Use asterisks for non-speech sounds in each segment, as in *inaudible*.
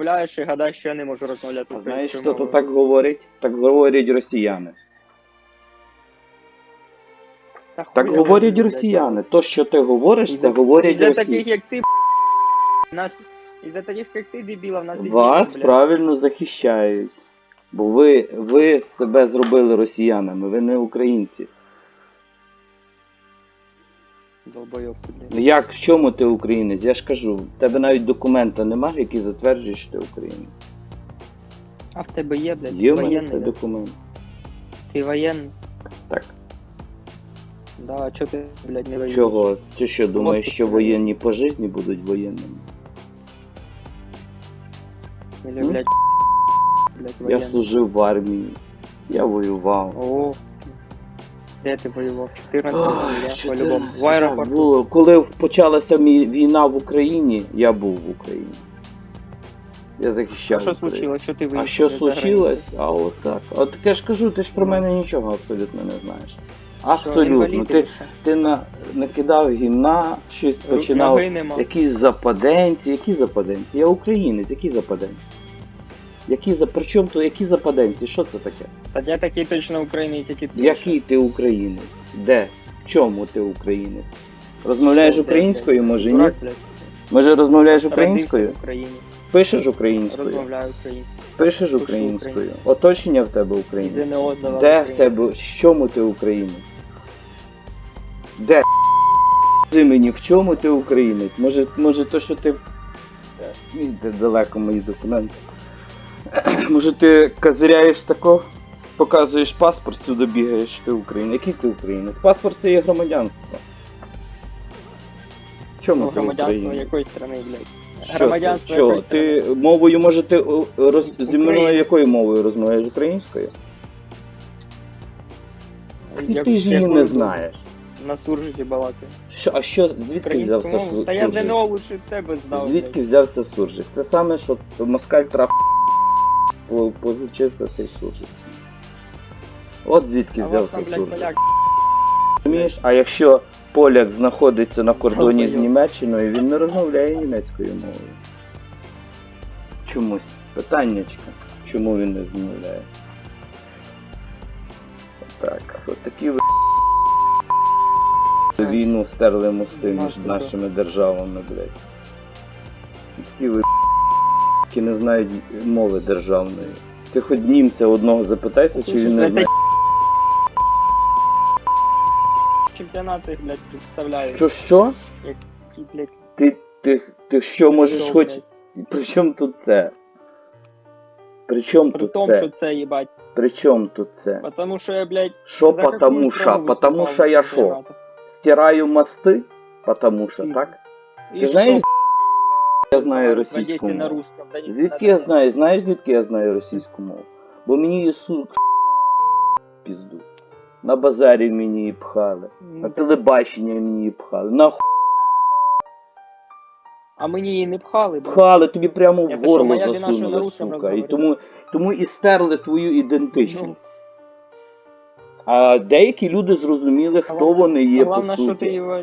гуляєш і гадаєш, що я не можу розмовляти. А знаєш, хто то так говорить? Так говорять росіяни. Та Так говорять росіяни. То, що ти говориш, це говорять Із-за таких, як ти, нас, із-за таких, як ти, дебіла, в нас Вас блядь. правильно захищають. Бо ви, ви себе зробили росіянами, ви не українці. Долбойоб ти. Ну як, в чому ти українець? Я ж кажу, в тебе навіть документа немає, який затверджує, що ти українець. А в тебе є, блядь, Є в мене воєнний, цей документ. Ти воєнний? Так. Да, а чого ти, блядь, не воюєш? Чого? Ти що думаєш, що воєнні по житті будуть воєнними? Или, Ну, блядь, блядь, Я воєнний. служив в армії, я воював. О, де ти воював? 14 Ой, я що В аеропорту. було. Коли почалася мі- війна в Україні, я був в Україні. Я захищав. А що Україну. случилось? Що ти виїхав? А що за случилось? А от так. Так я ж кажу, ти ж про мене нічого абсолютно не знаєш. Що, Абсолютно. інвалід Ти, що? ти на, накидав гімна, щось Ру- починав. ноги нема. Якісь западенці, які западенці? Я українець, які западенці? Які за при чому то які западенці? Що це таке? Та я такий точно українець, як і ти. Який ти українець? Де? В чому ти українець? Розмовляєш Що, де, українською, блядь? може ні? Дурак, блядь. Може розмовляєш Родився українською? в Україні. Пишеш українською? Розмовляю українською. Пишеш Пишу українською. українською. Оточення в тебе українське. ЗНО здавав Де в українською. тебе, в чому ти українець? Де? Скажи мені, в чому ти українець? Може, може то, що ти. Ні, де далеко мої документи. *clears throat* Може ти козиряєш тако, показуєш паспорт, сюди бігаєш, ти українець. Який ти українець? Паспорт це є громадянство. Чому ти громадянство українець? якої страни, блядь? Що Громадянство ти, що, якої ти мовою, може, ти о, роз, зі мною Українською. якою мовою розмовляєш? Українською? І Як- ти ж її якою не тут знаєш. На суржиті балакаю. Що, а що, звідки Українську взявся мову? Та я суржик? ЗНО лучше тебе знав. Звідки блядь. взявся суржик? Це саме, що москаль трап получився цей суржик. От звідки А взявся там, блядь, суржик. Розумієш? А якщо поляк знаходиться на кордоні з Німеччиною, він не розмовляє німецькою мовою. Чомусь. Питаннячка. Чому він не розмовляє? Так, от такі ви війну стерли мости між нашими державами, блядь. Такі ви які не знають мови державної. Ти хоч німця одного запитайся, чи він не знає. Чемпіонати, блядь, представляю. Що що? Які, блядь, Ти, ти, ти що можеш хоч. При чому тут це? При чому При тут тому, це? що це, їбать. При чому тут це? Потому що я, блядь, Що потому що? Потому що я що? Стираю мости? Потому що, так? І Ти знаєш, я знаю російську на мову. русском. да не Звідки я знаю? Знаєш, звідки я знаю російську мову? Бо мені її сук пізду. На базарі мені її пхали. Ну, На телебачення мені її пхали. На ху... А мені її не пхали, блядь. пхали, тобі прямо в горло моя вина, що на засунули, русском сука. І розмовляю? тому, тому і стерли твою ідентичність. Ну. А деякі люди зрозуміли, хто Главное- вони є по Главное, що ти суті. його...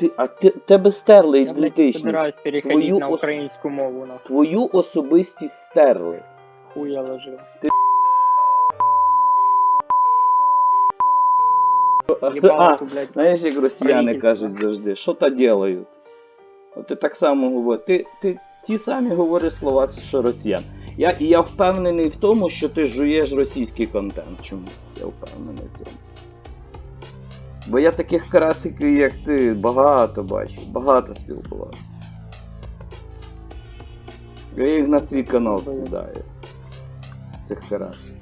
Ти, а ти, тебе стерли Я, блядь, ідентичність. собираюсь переходить Твою на ос- українську мову, на Твою особистість стерли. хуя ложив. А, блядь. знаєш, як росіяни Правительство. кажуть завжди, що то делають? От ти так само говориш. Ти, ти ті самі говориш слова, що росіян. Я, і я впевнений в тому, що ти жуєш російський контент чомусь. Я впевнений в цьому. Бо я таких карасиків, як ти, багато бачу, багато спілкувався. Я їх на свій канал скидаю. Цих карасиків.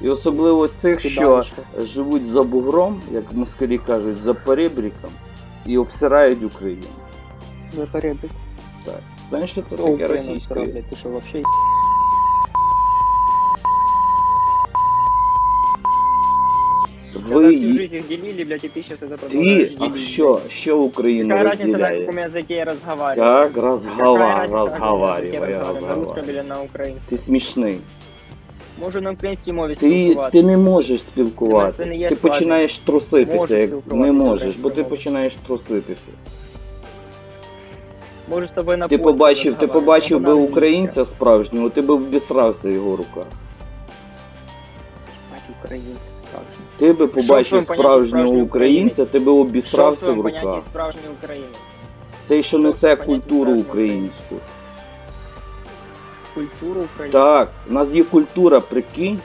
І особливо цих, що живуть за бугром, як москалі кажуть, за перебріком і обсирають Україну. За порядок. Так. Знаєш, що це таке блядь? Ти що, вообще? Ви Когда всю і... жизнь их делили, блядь, и ты сейчас это Ти, продолжаешь а делить, що, блядь. що Україну Какая разница, на розділяє? каком языке я разговариваю? Так, Какая розгава, разница, на каком языке розговарювай, я разговариваю, На русском розговарювай. или на украинском? Ти смішний. Можу на українській мові Ти, спілкуватися. ти не можеш спілкуватися. Тебе це не є Ти складно. починаєш труситися, Можу як спілкуватися не можеш, бо ти українською мовою. починаєш труситися. Можеш з собою на Ти польську побачив, ти розмовляти, побачив би вона англійська. українця справжнього, ти би обісрався в його руках. Мать українця, справжній. Ти би побачив справжнього українця, ти би обісрався в руках. справжній українець? Цей, що несе культуру українську. Культуру українців? Так, у нас є культура, прикинь.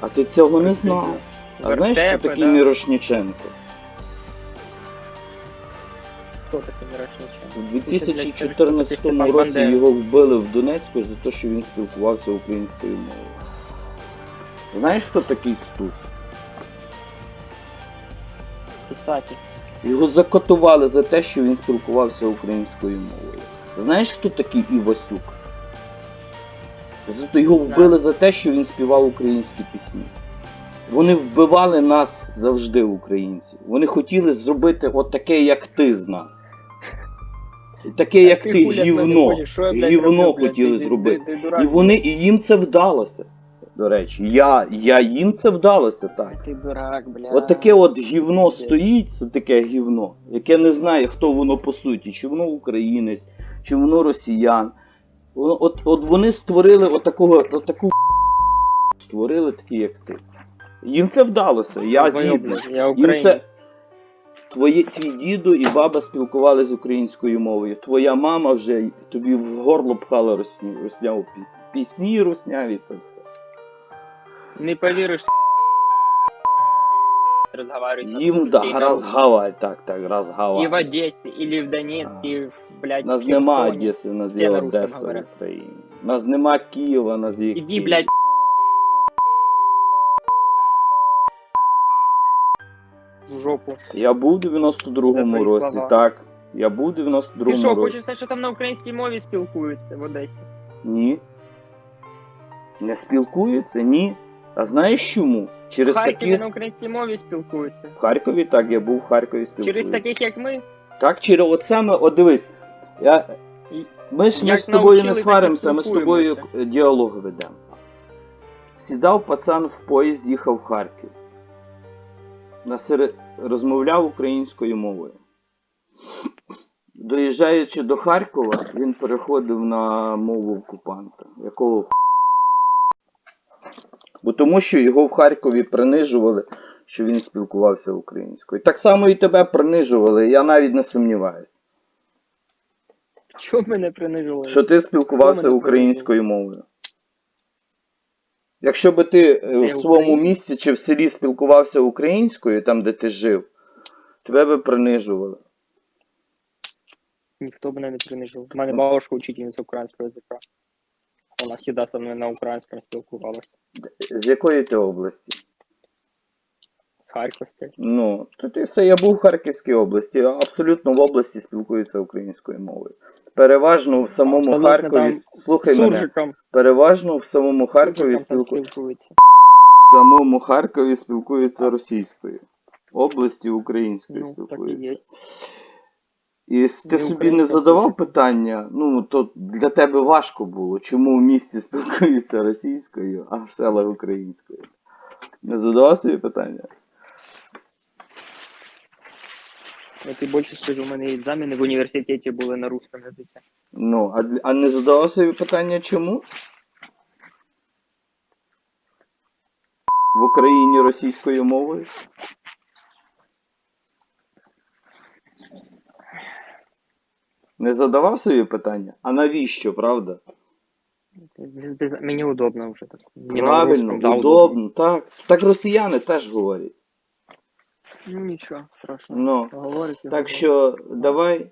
А ти цього не знав. А знаєш, хто такий? Мірошніченко? Хто такий Мірошниченко? У Ти ще, блядь, 2014 кажеш, хто такий році його вбили в Донецьку за те, що він спілкувався українською мовою. Знаєш, хто такий Стус? Писатель. Його закотували за те, що він спілкувався українською мовою. Знаєш, хто такий Івасюк? За- Його вбили за те, що він співав українські пісні. Вони вбивали нас завжди, українців. Вони хотіли зробити от таке, як ти з нас. Таке, як ти, гівно. Гівно хотіли Ти- ти- зробити. І вони, і їм це вдалося. До речі, я, я їм це вдалося так. Ти дурак, бля. От таке от гівно стоїть, це таке гівно, яке не знає, хто воно по суті, чи воно українець, чи воно росіян. От, от вони створили отакого, отаку *laughs* створили такі, як ти. Їм це вдалося, я згідний. Я Їм це твої, твій діду і баба спілкувалися українською мовою. Твоя мама вже тобі в горло пхала русняву пісні русняві, це все. Не повіриш, разговаривать Їм да, гавай, так, так, раз гавай. И в Одессе, или в Донецке, и в, блядь, Нас в нема Одеси, нас Всі є на русском Одеса в говорять. Україні. Нас нема Києва, нас є Київ. блядь, в жопу. Я був у 92-му Це твої році, слова. так. Я був у Ти 92-му що, році. хочеш сказати, що там на українській мові спілкуються в Одесі? Ні. Не спілкуються? Ні. А знаєш чому? В Через Харкові такі. на українській мові спілкуються. В Харкові так, я був в Харкові спілкуюся. Через таких, як ми, Так, через от саме, от дивись. Я... Ми ж ми з тобою не сваримося, ми з тобою е, діалог ведемо. Сідав пацан в поїзд, їхав в Харків. Насеред... Розмовляв українською мовою. Доїжджаючи до Харкова, він переходив на мову окупанта. Якого? Бо тому що його в Харкові принижували, що він спілкувався українською. Так само і тебе принижували, я навіть не сумніваюся. чому мене принижували? Що ти спілкувався українською мовою. Якщо би ти е, Я в своєму місті чи в селі спілкувався українською, там де ти жив, тебе би принижували. Ніхто мене не принижував. У мене бабушка учительниця українського язика. Вона завжди со мною на українському спілкувалася. З якої ти області? З Харківської. Ну, то ти все, я був в Харківській області, абсолютно в області спілкуються українською мовою. Переважно в самому Абсолютно Харкові, там слухай мене, Суржиком. переважно в самому Харкові Суржиком там спілку... спілкуються. в самому Харкові спілкуються російською. Області українською Ну, так і спілкуються. є. І с- ти собі не задавав питання, ну то для тебе важко було, чому в місті спілкуються російською, а в селах українською. Не задавав собі питання? Я ти більше скажу, у мене екзамени в університеті були на русском язикі. Ну, а, а не задавав собі питання чому? В Україні російською мовою? Не задавав собі питання? А навіщо, правда? Мені удобно вже так. Не на Правильно, русском, да, удобно, так. Так росіяни теж говорять. Ну нічого, страшного. Ну, Говорить, так говорить. що давай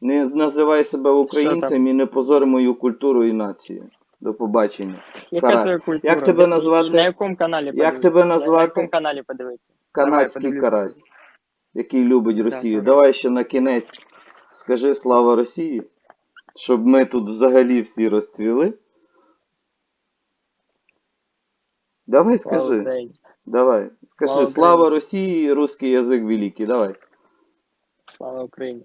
не називай себе українцем і не позор мою культуру і націю. До побачення. Яка твоя культура? Як тебе назвати? На якому каналі Як тебе На- На назвати? якому каналі подивитися? Давай, Канадський подивлюся. карась, який любить Росію. так. Давай ще на кінець скажи слава Росії, щоб ми тут взагалі всі розцвіли. Давай скажи. Давай. Скажи Слава слава Росії, русский язик великий. Давай. Слава Україні.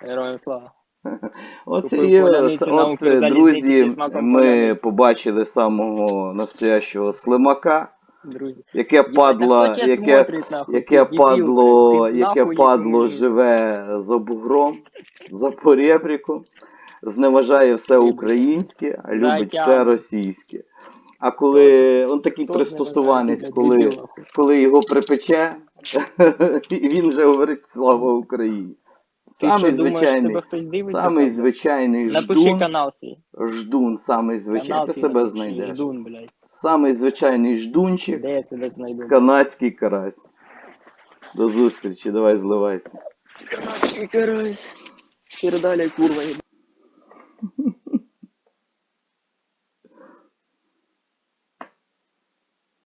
Героям слава. *laughs* Оце є, от, друзі, ми побачили самого настоящого слимака, Друзі. яке падло, яке, яке падло, яке падло живе за бугром. За поребрику, зневажає все українське, а любить все російське. А коли он такий пристосуванець, коли, коли його припече, *laughs* він вже говорить слава Україні. Ти що, Самий думаєш, звичайний, тебе хтось дивиться? самий звичайний Напиши ждун, канал свій. ждун, самий звичайний, Канал ти свій себе напиши, знайдеш. Ждун, блядь. Самий звичайний ждунчик, Де я тебе знайду? канадський карась. До зустрічі, давай зливайся. Канадський карась. Передалі, курва. *laughs*